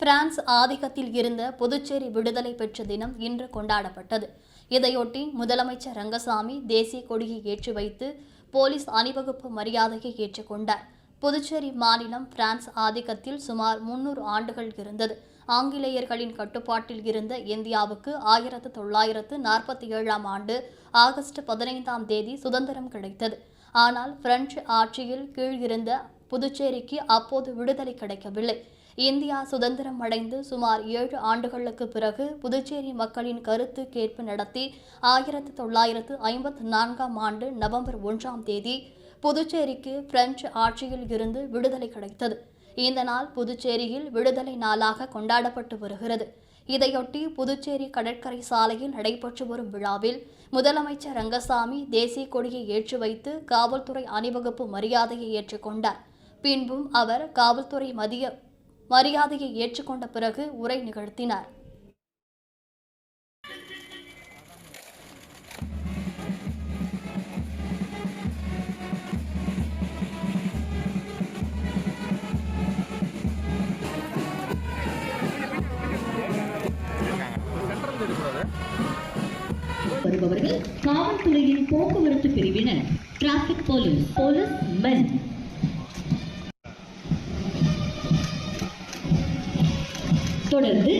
France ஆதிக்கத்தில் இருந்த புதுச்சேரி விடுதலை பெற்ற தினம் இன்று கொண்டாடப்பட்டது. இதையொட்டி முதலமைச்சர் ரங்கசாமி தேசிய கொடியை ஏற்றி வைத்து போலீஸ் அணிவகுப்பு மரியாதையை ஏற்றுக்கொண்டார் புதுச்சேரி மாநிலம் பிரான்ஸ் ஆதிக்கத்தில் சுமார் முன்னூறு ஆண்டுகள் இருந்தது. ஆங்கிலேயர்களின் கட்டுப்பாட்டில் இருந்த இந்தியாவுக்கு ஆயிரத்து தொள்ளாயிரத்து நாற்பத்தி ஏழாம் ஆண்டு ஆகஸ்ட் பதினைந்தாம் தேதி சுதந்திரம் கிடைத்தது. ஆனால் பிரெஞ்சு ஆட்சியில் கீழ் இருந்த புதுச்சேரிக்கு அப்போது விடுதலை கிடைக்கவில்லை. இந்தியா சுதந்திரம் அடைந்து சுமார் ஏழு ஆண்டுகளுக்கு பிறகு புதுச்சேரி மக்களின் கருத்து கேட்பு நடத்தி ஆயிரத்து தொள்ளாயிரத்து ஐம்பத்து நான்காம் ஆண்டு நவம்பர் ஒன்றாம் தேதி புதுச்சேரிக்கு பிரெஞ்சு ஆட்சியில் இருந்து விடுதலை கிடைத்தது. இந்த நாள் புதுச்சேரியில் விடுதலை நாளாக கொண்டாடப்பட்டு வருகிறது. இதையொட்டி புதுச்சேரி கடற்கரை சாலையில் நடைபெற்று வரும் விழாவில் முதலமைச்சர் ரங்கசாமி தேசிய கொடியை ஏற்றி வைத்து காவல்துறை அணிவகுப்பு மரியாதையை ஏற்றுக்கொண்டார். பின்பும் அவர் காவல்துறை மதிய மரியாதையை ஏற்றுக்கொண்ட பிறகு உரை நிகழ்த்தினார். வருபவர்கள் காவல்துறையின் போக்குவரத்து பிரிவினர் டிராபிக் போலீஸ் போலீஸ் மென் தொடர்ந்து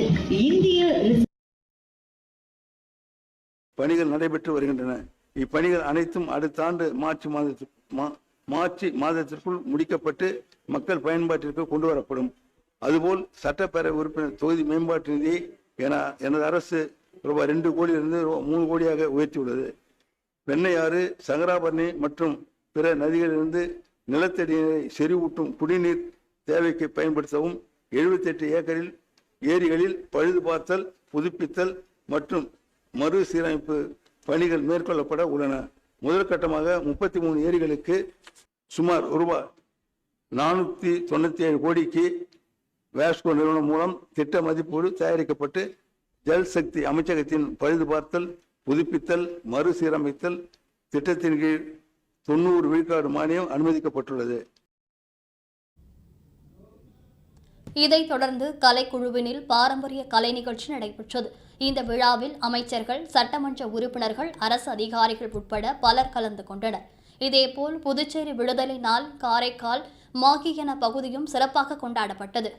இந்திய பணிகள் நடைபெற்று வருகின்றன. இப்பணிகள் அனைத்தும் அடுத்த ஆண்டு மார்ச் மாதத்திற்கு மார்ச் மாதத்திற்குள் முடிக்கப்பட்டு மக்கள் பயன்பாட்டிற்கு கொண்டு வரப்படும் அதுபோல் சட்டப்பேரவை உறுப்பினர் தொகுதி மேம்பாட்டு நிதியை என எனது அரசு ரூபாய் ரெண்டு கோடியிலிருந்து மூணு கோடியாக உயர்த்தியுள்ளது. வெண்ணையாறு சங்கராபரணி மற்றும் பிற நதிகளிலிருந்து நிலத்தடி நீரை செறிவூட்டும் குடிநீர் தேவைக்கு பயன்படுத்தவும் 78 ஏக்கரில் ஏரிகளில் பழுது பார்த்தல் புதுப்பித்தல் மற்றும் மறுசீரமைப்பு பணிகள் மேற்கொள்ளப்பட உள்ளன. முதல் கட்டமாக முப்பத்தி மூணு ஏரிகளுக்கு சுமார் ரூபாய் நானூற்றி தொண்ணூற்றி ஏழு கோடிக்கு வேஸ்கோ நிறுவனம் மூலம் திட்ட மதிப்பீடு தயாரிக்கப்பட்டு ஜல் சக்தி அமைச்சகத்தின் பழுது பார்த்தல் புதுப்பித்தல் மறுசீரமைத்தல் திட்டத்தின் கீழ் தொண்ணூறு விழுக்காடு மானியம் அனுமதிக்கப்பட்டுள்ளது. இதைத் தொடர்ந்து கலைக்குழுவினில் பாரம்பரிய கலை நிகழ்ச்சி நடைபெற்றது. இந்த விழாவில் அமைச்சர்கள் சட்டமன்ற உறுப்பினர்கள் அரசு அதிகாரிகள் உட்பட பலர் கலந்து கொண்டனர். இதேபோல் புதுச்சேரி விடுதலை நாள் காரைக்கால் மாகி என பகுதியும் சிறப்பாக கொண்டாடப்பட்டது.